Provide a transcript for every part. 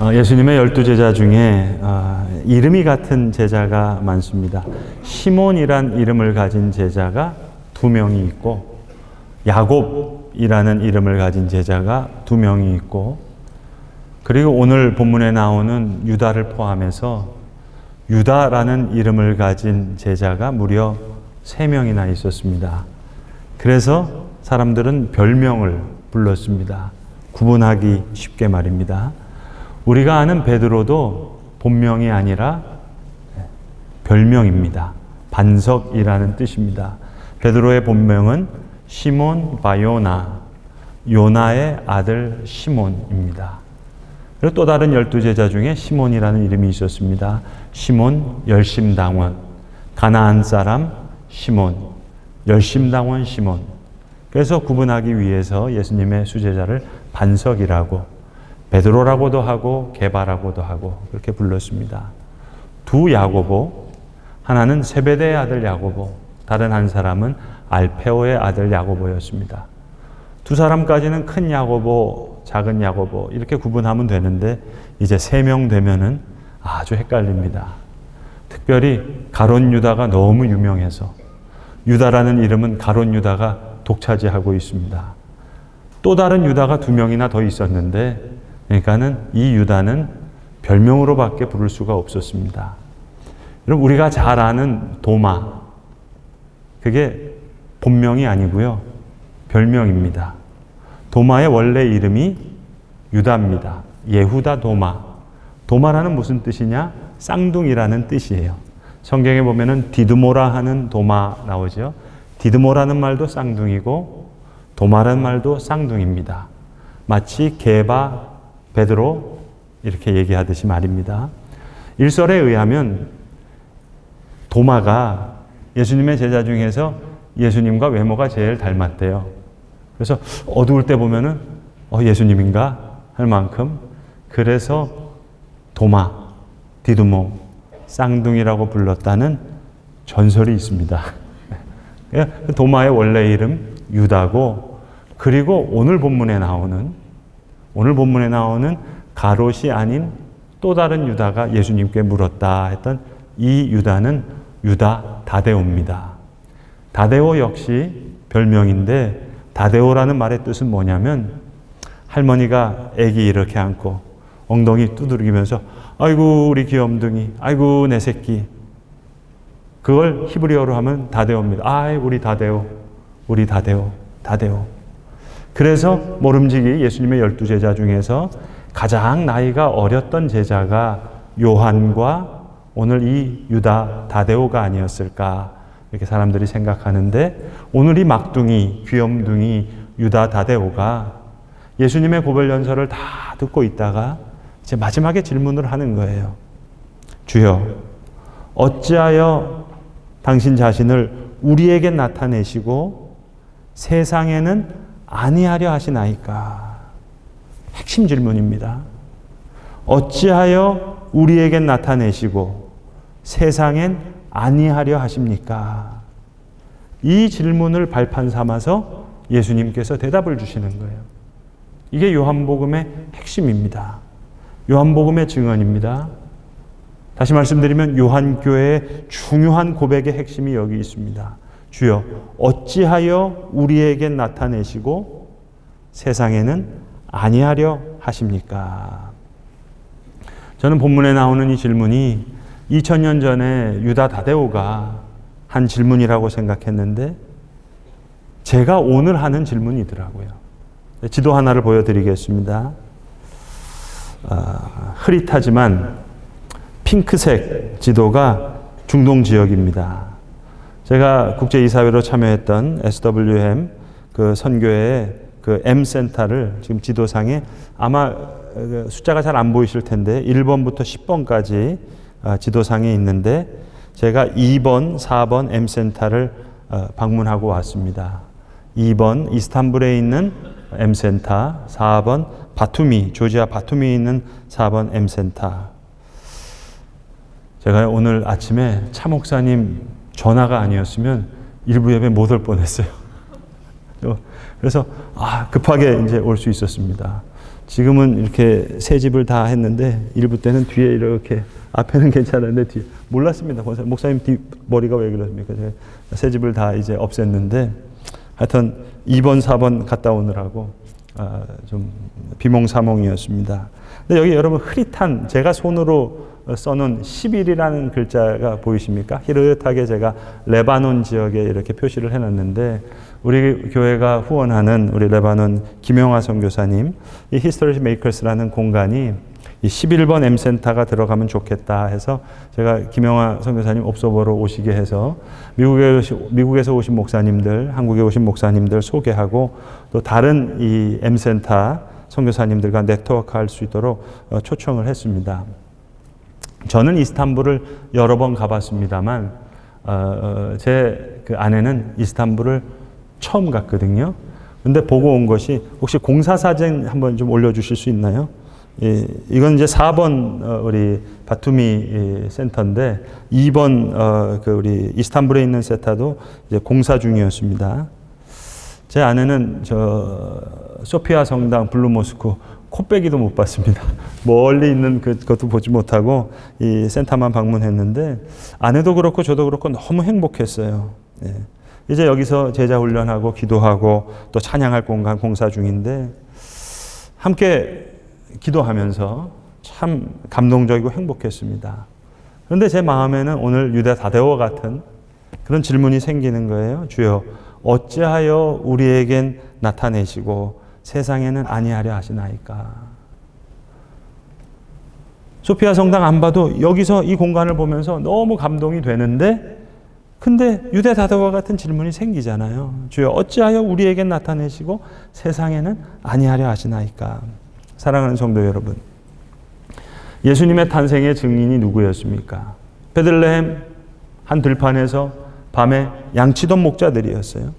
어, 예수님의 열두 제자 중에 어, 이름이 같은 제자가 많습니다. 시몬이란 이름을 가진 제자가 두 명이 있고 야곱이라는 이름을 가진 제자가 두 명이 있고 그리고 오늘 본문에 나오는 유다를 포함해서 유다라는 이름을 가진 제자가 무려 세 명이나 있었습니다. 그래서 사람들은 별명을 불렀습니다. 구분하기 쉽게 말입니다. 우리가 아는 베드로도 본명이 아니라 별명입니다. 반석이라는 뜻입니다. 베드로의 본명은 시몬 바요나, 요나의 아들 시몬입니다. 그리고 또 다른 열두 제자 중에 시몬이라는 이름이 있었습니다. 시몬 열심당원, 가나안 사람 시몬, 열심당원 시몬. 그래서 구분하기 위해서 예수님의 수제자를 반석이라고 베드로라고도 하고 게바라고도 하고 그렇게 불렀습니다. 두 야고보, 하나는 세베대의 아들 야고보, 다른 한 사람은 알페오의 아들 야고보였습니다. 두 사람까지는 큰 야고보, 작은 야고보 이렇게 구분하면 되는데 이제 세 명 되면은 아주 헷갈립니다. 특별히 가론 유다가 너무 유명해서 유다라는 이름은 가론 유다가 독차지하고 있습니다. 또 다른 유다가 두 명이나 더 있었는데 그러니까는 이 유다는 별명으로밖에 부를 수가 없었습니다. 여러분 우리가 잘 아는 도마 그게 본명이 아니고요. 별명입니다. 도마의 원래 이름이 유다입니다. 예후다 도마. 도마라는 무슨 뜻이냐? 쌍둥이라는 뜻이에요. 성경에 보면은 디드모라 하는 도마 나오죠. 디드모라는 말도 쌍둥이고 도마라는 말도 쌍둥이입니다. 마치 게바, 베드로 이렇게 얘기하듯이 말입니다. 일설에 의하면 도마가 예수님의 제자 중에서 예수님과 외모가 제일 닮았대요. 그래서 어두울 때 보면은 어, 예수님인가 할 만큼 그래서 도마, 디두모, 쌍둥이라고 불렀다는 전설이 있습니다. 그 도마의 원래 이름 유다고 그리고 오늘 본문에 나오는 오늘 본문에 나오는 가롯이 아닌 또 다른 유다가 예수님께 물었다 했던 이 유다는 유다 다데오입니다. 다데오 역시 별명인데 다데오라는 말의 뜻은 뭐냐면 할머니가 아기 이렇게 안고 엉덩이 두드리면서 아이고 우리 귀염둥이 아이고 내 새끼 그걸 히브리어로 하면 다데오입니다. 아이 우리 다데오 우리 다데오 다데오 그래서 모름지기 예수님의 열두 제자 중에서 가장 나이가 어렸던 제자가 요한과 오늘 이 유다 다데오가 아니었을까 이렇게 사람들이 생각하는데 오늘 이 막둥이 귀염둥이 유다 다데오가 예수님의 고별 연설을 다 듣고 있다가 이제 마지막에 질문을 하는 거예요. 주여 어찌하여 당신 자신을 우리에게 나타내시고 세상에는 아니하려 하시나이까? 핵심 질문입니다. 어찌하여 우리에게 나타내시고 세상엔 아니하려 하십니까? 이 질문을 발판 삼아서 예수님께서 대답을 주시는 거예요. 이게 요한복음의 핵심입니다. 요한복음의 증언입니다. 다시 말씀드리면 요한교회의 중요한 고백의 핵심이 여기 있습니다. 주여, 어찌하여 우리에게 나타내시고 세상에는 아니하려 하십니까? 저는 본문에 나오는 이 질문이 2000년 전에 유다 다데오가 한 질문이라고 생각했는데 제가 오늘 하는 질문이더라고요. 지도 하나를 보여드리겠습니다. 아, 흐릿하지만 핑크색 지도가 중동 지역입니다. 제가 국제이사회로 참여했던 SWM 그 선교회 그 M 센터를 지금 지도상에 아마 숫자가 잘 안 보이실 텐데 1번부터 10번까지 지도상에 있는데 제가 2번, 4번 M 센터를 방문하고 왔습니다. 2번 이스탄불에 있는 M 센터, 4번 바투미, 조지아 바투미에 있는 4번 M 센터. 제가 오늘 아침에 차 목사님 전화가 아니었으면 일부 예배 못 올 뻔했어요. 그래서 아, 급하게 이제 올 수 있었습니다. 지금은 이렇게 새 집을 다 했는데 일부 때는 뒤에 이렇게 앞에는 괜찮은데 뒤에 몰랐습니다. 목사님 뒤 머리가 왜? 제가 새 집을 다 이제 없앴는데 하여튼 2번, 4번 갔다 오느라고 아, 좀 비몽사몽이었습니다. 근데 여기 여러분 흐릿한 제가 손으로 써놓은 10일이라는 글자가 보이십니까? 흐릿하게 제가 레바논 지역에 이렇게 표시를 해놨는데 우리 교회가 후원하는 우리 레바논 김영화 선교사님 이 히스토리 메이커스라는 공간이 이 11번 M센터가 들어가면 좋겠다 해서 제가 김영화 선교사님 옵소버로 오시게 해서 미국에, 오시- 미국에서 오신 목사님들, 한국에 오신 목사님들 소개하고 또 다른 이 M센터 선교사님들과 네트워크 할 수 있도록 어, 초청을 했습니다. 저는 이스탄불을 여러 번 가봤습니다만 어, 제그 아내는 이스탄불을 처음 갔거든요. 근데 보고 온 것이 혹시 공사 사진 한번 좀 올려주실 수 있나요? 예, 이건 이제 4번 어, 우리 바투미 이 센터인데 2번 어, 그 우리 이스탄불에 있는 센터도 이제 공사 중이었습니다. 제 아내는 저 소피아 성당 블루 모스크 코빼기도 못 봤습니다. 멀리 있는 그- 그것도 보지 못하고 이 센터만 방문했는데 아내도 그렇고 저도 그렇고 너무 행복했어요. 예. 이제 여기서 제자 훈련하고 기도하고 또 찬양할 공간 공사 중인데 함께 기도하면서 참 감동적이고 행복했습니다. 그런데 제 마음에는 오늘 유대 다대와 같은 그런 질문이 생기는 거예요. 주여, 어찌하여 우리에겐 나타내시고 세상에는 아니하려 하시나이까? 소피아 성당 안 봐도 여기서 이 공간을 보면서 너무 감동이 되는데 근데 유대 다도와 같은 질문이 생기잖아요. 주여 어찌하여 우리에게 나타내시고 세상에는 아니하려 하시나이까? 사랑하는 성도 여러분. 예수님의 탄생의 증인이 누구였습니까? 베들레헴 한 들판에서 밤에 양치던 목자들이었어요.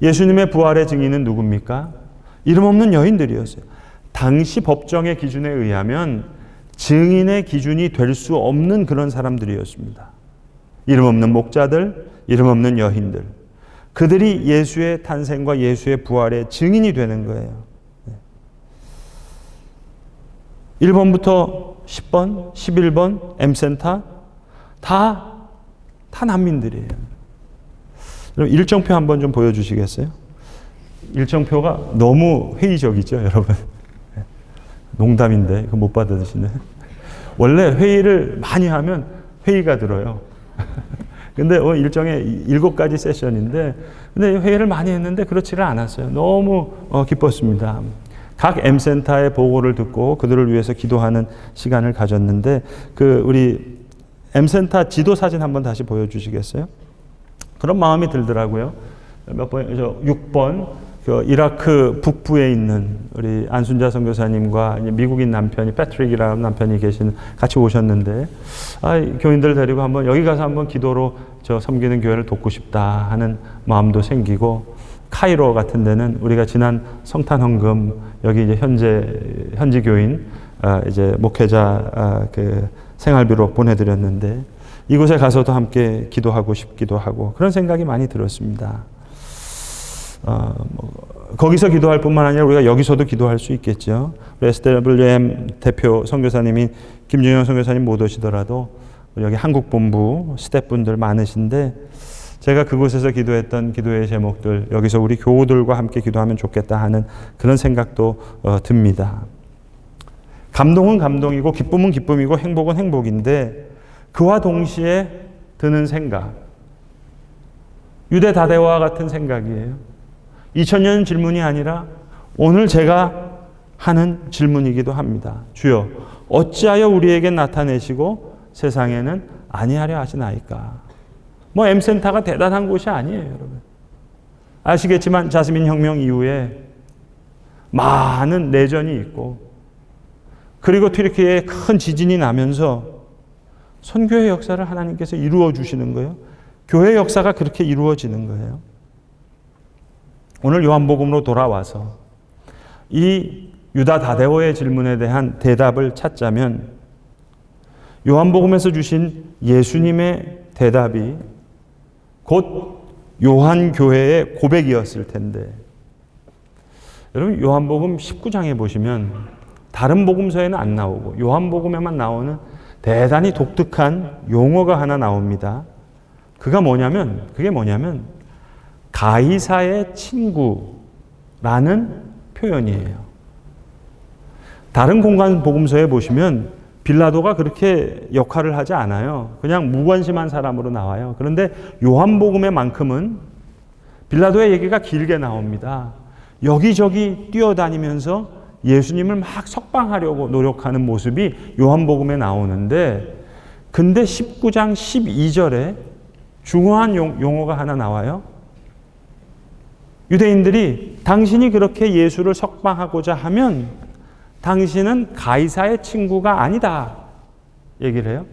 예수님의 부활의 증인은 누굽니까? 이름 없는 여인들이었어요. 당시 법정의 기준에 의하면 증인의 기준이 될 수 없는 그런 사람들이었습니다. 이름 없는 목자들, 이름 없는 여인들. 그들이 예수의 탄생과 예수의 부활의 증인이 되는 거예요. 1번부터 10번, 11번, M센터 다, 다 난민들이에요. 그럼 일정표 한번 좀 보여주시겠어요? 일정표가 너무 회의적이죠, 여러분. 농담인데 이거 못 받아드시네. 원래 회의를 많이 하면 회의가 들어요. 근데 어, 일정에 일곱 가지 세션인데 근데 회의를 많이 했는데 그렇지를 않았어요. 너무 어, 기뻤습니다. 각 M센터의 보고를 듣고 그들을 위해서 기도하는 시간을 가졌는데 그 우리 M센터 지도 사진 한번 다시 보여주시겠어요? 그런 마음이 들더라고요. 몇 번, 저 6번, 그 이라크 북부에 있는 우리 안순자 선교사님과 미국인 남편이 패트릭이라는 남편이 계신 같이 오셨는데 아, 교인들 데리고 한번 여기 가서 한번 기도로 저 섬기는 교회를 돕고 싶다 하는 마음도 생기고 카이로 같은 데는 우리가 지난 성탄 헌금 여기 이제 현재 현지 교인 아, 이제 목회자 아, 그 생활비로 보내드렸는데 이곳에 가서도 함께 기도하고 싶기도 하고 그런 생각이 많이 들었습니다. 어, 뭐, 거기서 기도할 뿐만 아니라 우리가 여기서도 기도할 수 있겠죠. SWM 대표 선교사님이 김준영 선교사님 못 오시더라도 여기 한국 본부 스태프분들 많으신데 제가 그곳에서 기도했던 기도의 제목들 여기서 우리 교우들과 함께 기도하면 좋겠다 하는 그런 생각도 어, 듭니다. 감동은 감동이고 기쁨은 기쁨이고 행복은 행복인데 그와 동시에 드는 생각 유대 다대와 같은 생각이에요. 2000년 질문이 아니라 오늘 제가 하는 질문이기도 합니다. 주여, 어찌하여 우리에게 나타내시고 세상에는 아니하려 하시나이까? 뭐 M센터가 대단한 곳이 아니에요, 여러분. 아시겠지만 자스민 혁명 이후에 많은 내전이 있고 그리고 튀르키예에 큰 지진이 나면서 선교의 역사를 하나님께서 이루어 주시는 거예요. 교회 역사가 그렇게 이루어지는 거예요. 오늘 요한복음으로 돌아와서 이 유다 다데오의 질문에 대한 대답을 찾자면 요한복음에서 주신 예수님의 대답이 곧 요한 교회의 고백이었을 텐데 여러분 요한복음 19장에 보시면 다른 복음서에는 안 나오고 요한복음에만 나오는 대단히 독특한 용어가 하나 나옵니다. 그가 뭐냐면 그게 뭐냐면 가이사의 친구라는 표현이에요. 다른 공간 복음서에 보시면 빌라도가 그렇게 역할을 하지 않아요. 그냥 무관심한 사람으로 나와요. 그런데 요한복음에만큼은 빌라도의 얘기가 길게 나옵니다. 여기저기 뛰어다니면서 예수님을 막 석방하려고 노력하는 모습이 요한복음에 나오는데 근데 19장 12절에 중요한 용어가 하나 나와요. 유대인들이 당신이 그렇게 예수를 석방하고자 하면 당신은 가이사의 친구가 아니다. 얘기를 해요.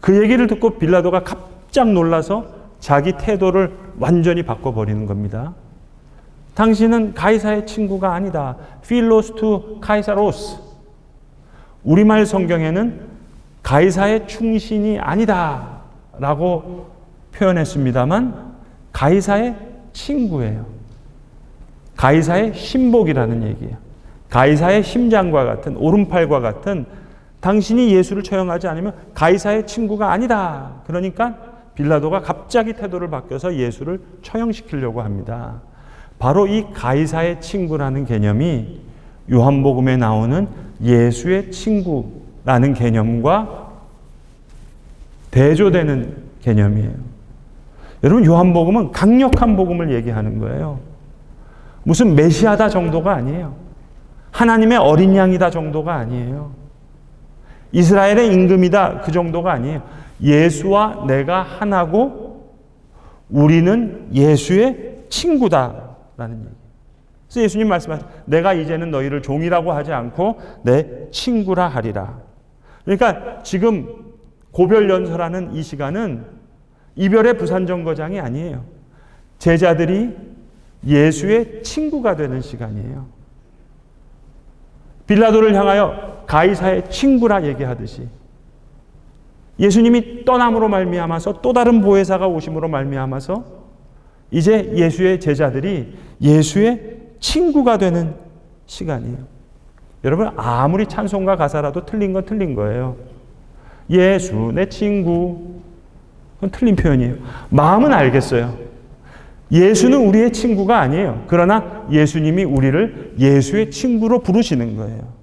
그 얘기를 듣고 빌라도가 깜짝 놀라서 자기 태도를 완전히 바꿔버리는 겁니다. 당신은 가이사의 친구가 아니다. 필로스 투 카이사로스. 우리말 성경에는 가이사의 충신이 아니다. 라고 표현했습니다만 가이사의 친구예요. 가이사의 신복이라는 얘기예요. 가이사의 심장과 같은 오른팔과 같은 당신이 예수를 처형하지 않으면 가이사의 친구가 아니다. 그러니까 빌라도가 갑자기 태도를 바뀌어서 예수를 처형시키려고 합니다. 바로 이 가이사의 친구라는 개념이 요한복음에 나오는 예수의 친구라는 개념과 대조되는 개념이에요. 여러분 요한복음은 강력한 복음을 얘기하는 거예요. 무슨 메시아다 정도가 아니에요. 하나님의 어린 양이다 정도가 아니에요. 이스라엘의 임금이다 그 정도가 아니에요. 예수와 내가 하나고 우리는 예수의 친구다라는 얘기. 그래서 예수님 말씀하신 내가 이제는 너희를 종이라고 하지 않고 내 친구라 하리라. 그러니까 지금 고별 연설하는 이 시간은 이별의 부산 정거장이 아니에요. 제자들이 예수의 친구가 되는 시간이에요. 빌라도를 향하여 가이사의 친구라 얘기하듯이 예수님이 떠남으로 말미암아서 또 다른 보혜사가 오심으로 말미암아서 이제 예수의 제자들이 예수의 친구가 되는 시간이에요. 여러분 아무리 찬송가 가사라도 틀린 건 틀린 거예요. 예수 내 친구 그건 틀린 표현이에요. 마음은 알겠어요. 예수는 우리의 친구가 아니에요. 그러나 예수님이 우리를 예수의 친구로 부르시는 거예요.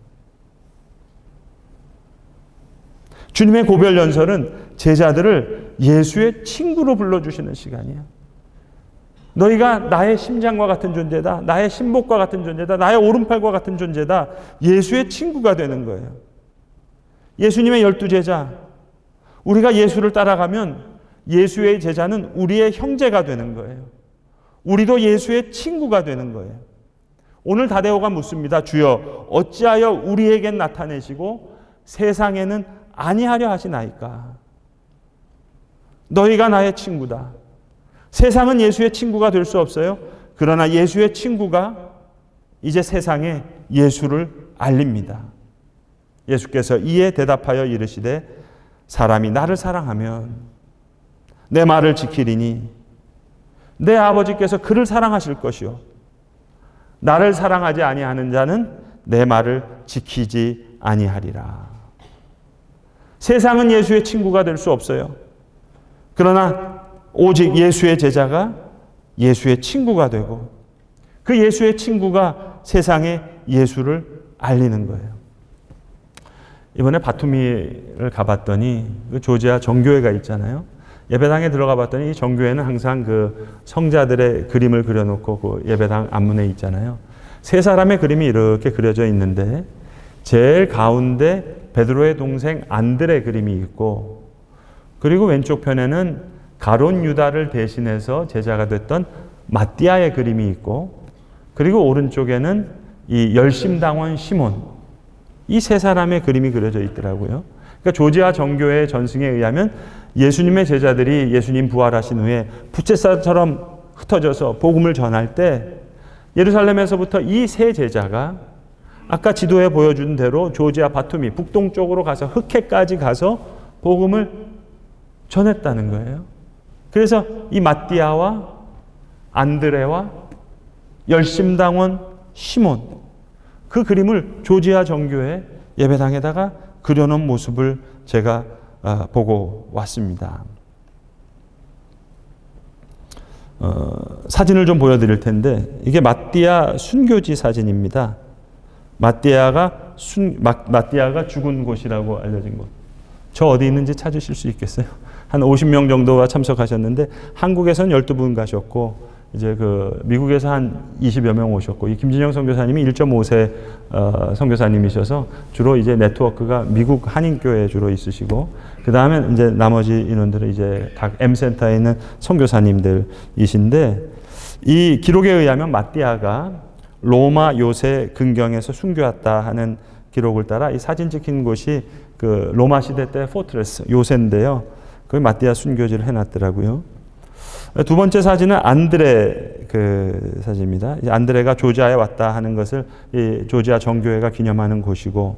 주님의 고별 연설은 제자들을 예수의 친구로 불러주시는 시간이에요. 너희가 나의 심장과 같은 존재다. 나의 신복과 같은 존재다. 나의 오른팔과 같은 존재다. 예수의 친구가 되는 거예요. 예수님의 열두 제자. 우리가 예수를 따라가면 예수의 제자는 우리의 형제가 되는 거예요. 우리도 예수의 친구가 되는 거예요. 오늘 다데오가 묻습니다. 주여, 어찌하여 우리에겐 나타내시고 세상에는 아니하려 하시나이까? 너희가 나의 친구다. 세상은 예수의 친구가 될 수 없어요. 그러나 예수의 친구가 이제 세상에 예수를 알립니다. 예수께서 이에 대답하여 이르시되 사람이 나를 사랑하면 내 말을 지키리니 내 아버지께서 그를 사랑하실 것이요 나를 사랑하지 아니하는 자는 내 말을 지키지 아니하리라. 세상은 예수의 친구가 될 수 없어요. 그러나 오직 예수의 제자가 예수의 친구가 되고 그 예수의 친구가 세상에 예수를 알리는 거예요. 이번에 바투미를 가봤더니 그 조지아 정교회가 있잖아요. 예배당에 들어가 봤더니 이 정교회는 항상 그 성자들의 그림을 그려놓고 그 예배당 앞문에 있잖아요. 세 사람의 그림이 이렇게 그려져 있는데 제일 가운데 베드로의 동생 안드레 그림이 있고 그리고 왼쪽 편에는 가론 유다를 대신해서 제자가 됐던 마띠아의 그림이 있고 그리고 오른쪽에는 이 열심당원 시몬 이 세 사람의 그림이 그려져 있더라고요. 그러니까 조지아 정교회 전승에 의하면 예수님의 제자들이 예수님 부활하신 후에 부채살처럼 흩어져서 복음을 전할 때 예루살렘에서부터 이 세 제자가 아까 지도에 보여준 대로 조지아 바투미 북동쪽으로 가서 흑해까지 가서 복음을 전했다는 거예요. 그래서 이 마띠아와 안드레와 열심당원 시몬 그 그림을 조지아 정교회 예배당에다가 그려놓은 모습을 제가 아, 보고 왔습니다. 어, 사진을 좀 보여드릴 텐데 이게 마띠아 순교지 사진입니다. 마띠아가 순 마, 마띠아가 죽은 곳이라고 알려진 곳. 저 어디 있는지 찾으실 수 있겠어요? 한 50명 정도가 참석하셨는데 한국에서는 12분 가셨고 이제 그 미국에서 한 20여 명 오셨고 이 김진영 선교사님이 1.5세 어, 선교사님이셔서 주로 이제 네트워크가 미국 한인교회에 주로 있으시고 그 다음에 이제 나머지 인원들은 이제 각 M 센터에 있는 선교사님들이신데 이 기록에 의하면 마띠아가 로마 요새 근경에서 순교했다 하는 기록을 따라 이 사진 찍힌 곳이 그 로마 시대 때 포트레스 요새인데요. 거기 마띠아 순교지를 해놨더라고요. 두 번째 사진은 안드레 그 사진입니다. 안드레가 조지아에 왔다 하는 것을 이 조지아 정교회가 기념하는 곳이고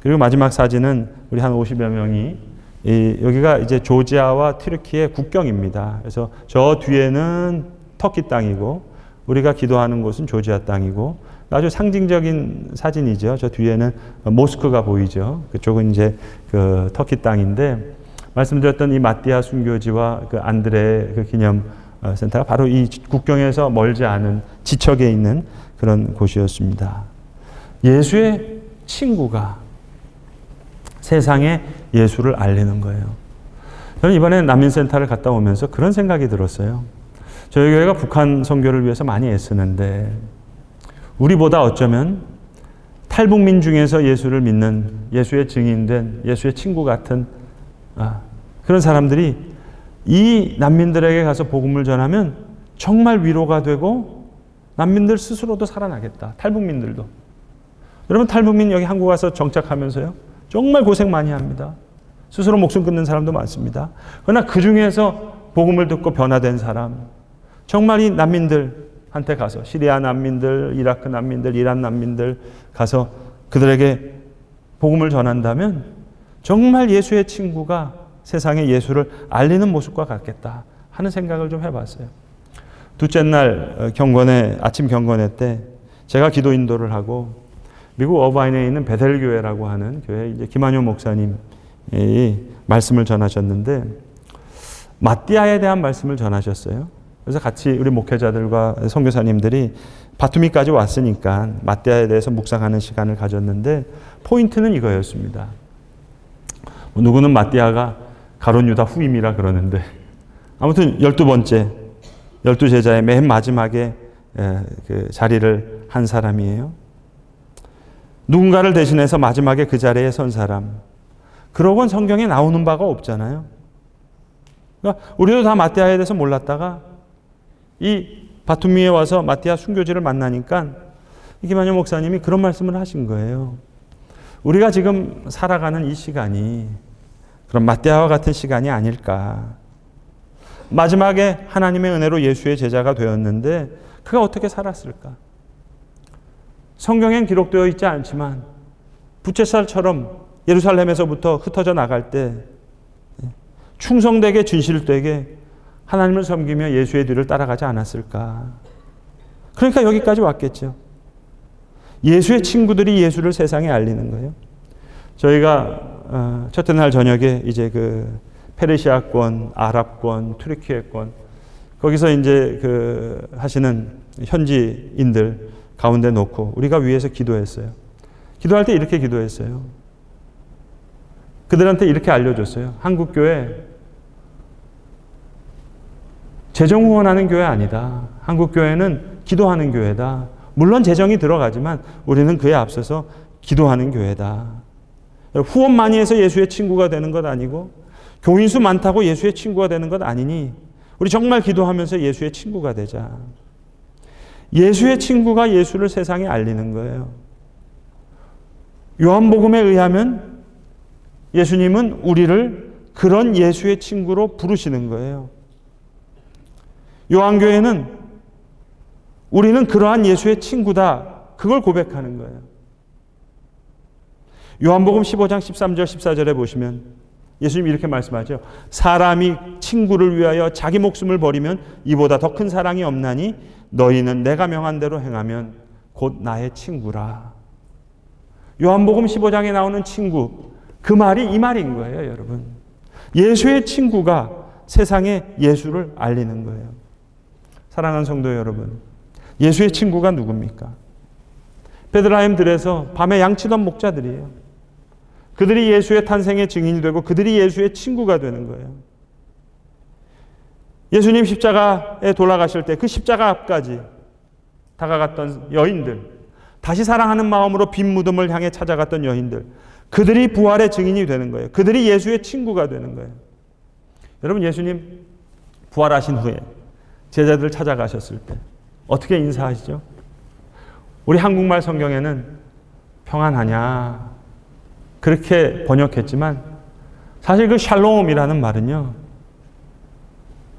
그리고 마지막 사진은 우리 한 50여 명이 이 여기가 이제 조지아와 튀르키의 국경입니다. 그래서 저 뒤에는 터키 땅이고 우리가 기도하는 곳은 조지아 땅이고 아주 상징적인 사진이죠. 저 뒤에는 모스크가 보이죠. 그쪽은 이제 그 터키 땅인데 말씀드렸던 이 마띠아 순교지와 그 안드레 그 기념 어, 센터가 바로 이 국경에서 멀지 않은 지척에 있는 그런 곳이었습니다. 예수의 친구가 세상에 예수를 알리는 거예요. 저는 이번에 난민센터를 갔다 오면서 그런 생각이 들었어요. 저희 교회가 북한 선교를 위해서 많이 애쓰는데 우리보다 어쩌면 탈북민 중에서 예수를 믿는 예수의 증인된 예수의 친구 같은 아, 그런 사람들이 이 난민들에게 가서 복음을 전하면 정말 위로가 되고 난민들 스스로도 살아나겠다. 탈북민들도. 여러분 탈북민 여기 한국 와서 정착하면서요. 정말 고생 많이 합니다. 스스로 목숨 끊는 사람도 많습니다. 그러나 그 중에서 복음을 듣고 변화된 사람, 정말 이 난민들한테 가서 시리아 난민들, 이라크 난민들, 이란 난민들 가서 그들에게 복음을 전한다면 정말 예수의 친구가 세상에 예수를 알리는 모습과 같겠다 하는 생각을 좀 해봤어요. 둘째 날 어, 경건회 아침 경건회 때 제가 기도 인도를 하고 미국 어바인에 있는 베델 교회라고 하는 교회 이제 김한효 목사님이 말씀을 전하셨는데 마띠아에 대한 말씀을 전하셨어요. 그래서 같이 우리 목회자들과 선교사님들이 바투미까지 왔으니까 마띠아에 대해서 묵상하는 시간을 가졌는데 포인트는 이거였습니다. 뭐 누구는 마띠아가 가론 유다 후임이라 그러는데 아무튼 열두 번째 열두 제자의 맨 마지막에 그 자리를 한 사람이에요. 누군가를 대신해서 마지막에 그 자리에 선 사람. 그러곤 성경에 나오는 바가 없잖아요. 그러니까 우리도 다 마띠아에 대해서 몰랐다가 이 바투미에 와서 마띠아 순교지를 만나니까 김한효 목사님이 그런 말씀을 하신 거예요. 우리가 지금 살아가는 이 시간이 그런 마띠아와 같은 시간이 아닐까. 마지막에 하나님의 은혜로 예수의 제자가 되었는데 그가 어떻게 살았을까? 성경엔 기록되어 있지 않지만 부채살처럼 예루살렘에서부터 흩어져 나갈 때 충성되게 진실되게 하나님을 섬기며 예수의 뒤를 따라가지 않았을까? 그러니까 여기까지 왔겠죠. 예수의 친구들이 예수를 세상에 알리는 거예요. 저희가 어, 첫째 날 저녁에 이제 그 페르시아권, 아랍권, 트르키예권 거기서 이제 그 하시는 현지인들 가운데 놓고 우리가 위에서 기도했어요. 기도할 때 이렇게 기도했어요. 그들한테 이렇게 알려줬어요. 한국 교회 재정 후원하는 교회 아니다. 한국 교회는 기도하는 교회다. 물론 재정이 들어가지만 우리는 그에 앞서서 기도하는 교회다. 후원 많이 해서 예수의 친구가 되는 것 아니고 교인수 많다고 예수의 친구가 되는 것 아니니 우리 정말 기도하면서 예수의 친구가 되자. 예수의 친구가 예수를 세상에 알리는 거예요. 요한복음에 의하면 예수님은 우리를 그런 예수의 친구로 부르시는 거예요. 요한교회는 우리는 그러한 예수의 친구다. 그걸 고백하는 거예요. 요한복음 15장 13절 14절에 보시면 예수님 이렇게 말씀하죠. 사람이 친구를 위하여 자기 목숨을 버리면 이보다 더 큰 사랑이 없나니 너희는 내가 명한 대로 행하면 곧 나의 친구라. 요한복음 15장에 나오는 친구, 그 말이 이 말인 거예요, 여러분. 예수의 친구가 세상에 예수를 알리는 거예요. 사랑하는 성도 여러분, 예수의 친구가 누굽니까? 베들라헴 들에서 밤에 양치던 목자들이에요. 그들이 예수의 탄생의 증인이 되고 그들이 예수의 친구가 되는 거예요. 예수님 십자가에 돌아가실 때 그 십자가 앞까지 다가갔던 여인들, 다시 사랑하는 마음으로 빈 무덤을 향해 찾아갔던 여인들, 그들이 부활의 증인이 되는 거예요. 그들이 예수의 친구가 되는 거예요. 여러분, 예수님 부활하신 후에 제자들 찾아가셨을 때 어떻게 인사하시죠? 우리 한국말 성경에는 평안하냐 그렇게 번역했지만 사실 그 샬롬이라는 말은요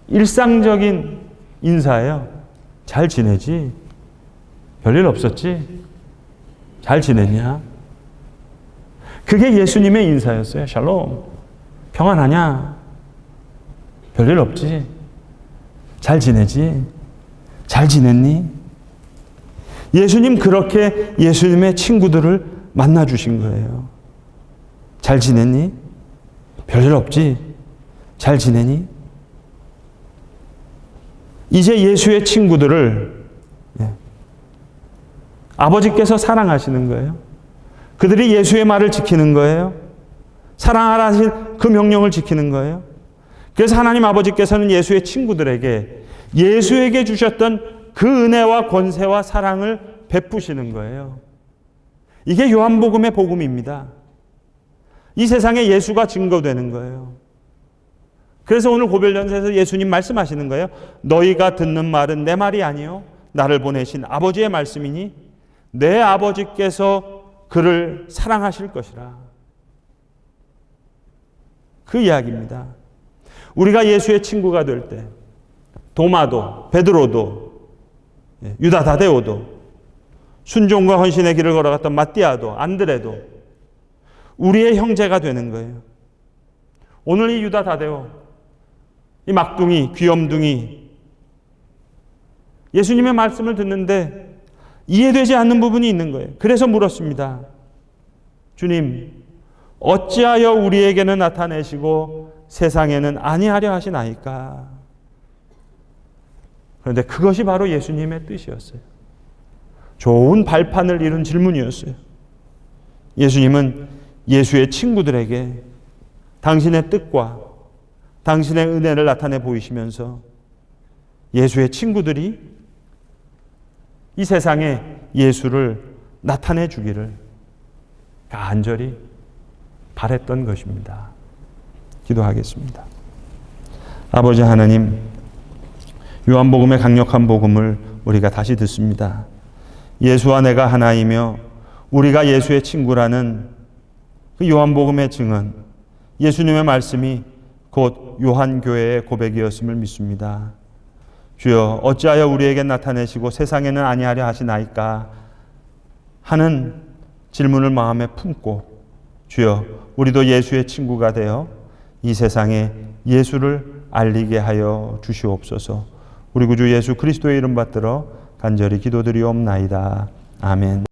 일상적인 인사예요. 잘 지내지? 별일 없었지? 잘 지냈냐? 그게 예수님의 인사였어요. 샬롬. 평안하냐? 별일 없지? 잘 지내지? 잘 지냈니? 예수님 그렇게 예수님의 친구들을 만나 주신 거예요. 잘 지냈니? 별일 없지? 잘 지내니? 이제 예수의 친구들을 예, 아버지께서 사랑하시는 거예요. 그들이 예수의 말을 지키는 거예요. 사랑하라 하신 그 명령을 지키는 거예요. 그래서 하나님 아버지께서는 예수의 친구들에게 예수에게 주셨던 그 은혜와 권세와 사랑을 베푸시는 거예요. 이게 요한복음의 복음입니다. 이 세상에 예수가 증거되는 거예요. 그래서 오늘 고별연세에서 예수님 말씀하시는 거예요. 너희가 듣는 말은 내 말이 아니요 나를 보내신 아버지의 말씀이니 내 아버지께서 그를 사랑하실 것이라. 그 이야기입니다. 우리가 예수의 친구가 될 때, 도마도, 베드로도, 예, 유다 다데오도, 순종과 헌신의 길을 걸어갔던 마띠아도, 안드레도, 우리의 형제가 되는 거예요. 오늘 이 유다 다데오, 이 막둥이, 귀염둥이, 예수님의 말씀을 듣는데 이해되지 않는 부분이 있는 거예요. 그래서 물었습니다. 주님, 어찌하여 우리에게는 나타내시고 세상에는 아니하려 하시나이까? 그런데 그것이 바로 예수님의 뜻이었어요. 좋은 발판을 이룬 질문이었어요. 예수님은 예수의 친구들에게 당신의 뜻과 당신의 은혜를 나타내 보이시면서 예수의 친구들이 이 세상에 예수를 나타내 주기를 간절히 바랬던 것입니다. 기도하겠습니다. 아버지 하나님, 요한복음의 강력한 복음을 우리가 다시 듣습니다. 예수와 내가 하나이며 우리가 예수의 친구라는 그 요한복음의 증언, 예수님의 말씀이 곧 요한교회의 고백이었음을 믿습니다. 주여 어찌하여 우리에게 나타내시고 세상에는 아니하려 하시나이까 하는 질문을 마음에 품고 주여 우리도 예수의 친구가 되어 이 세상에 예수를 알리게 하여 주시옵소서. 우리 구주 예수 그리스도의 이름 받들어 간절히 기도드리옵나이다. 아멘.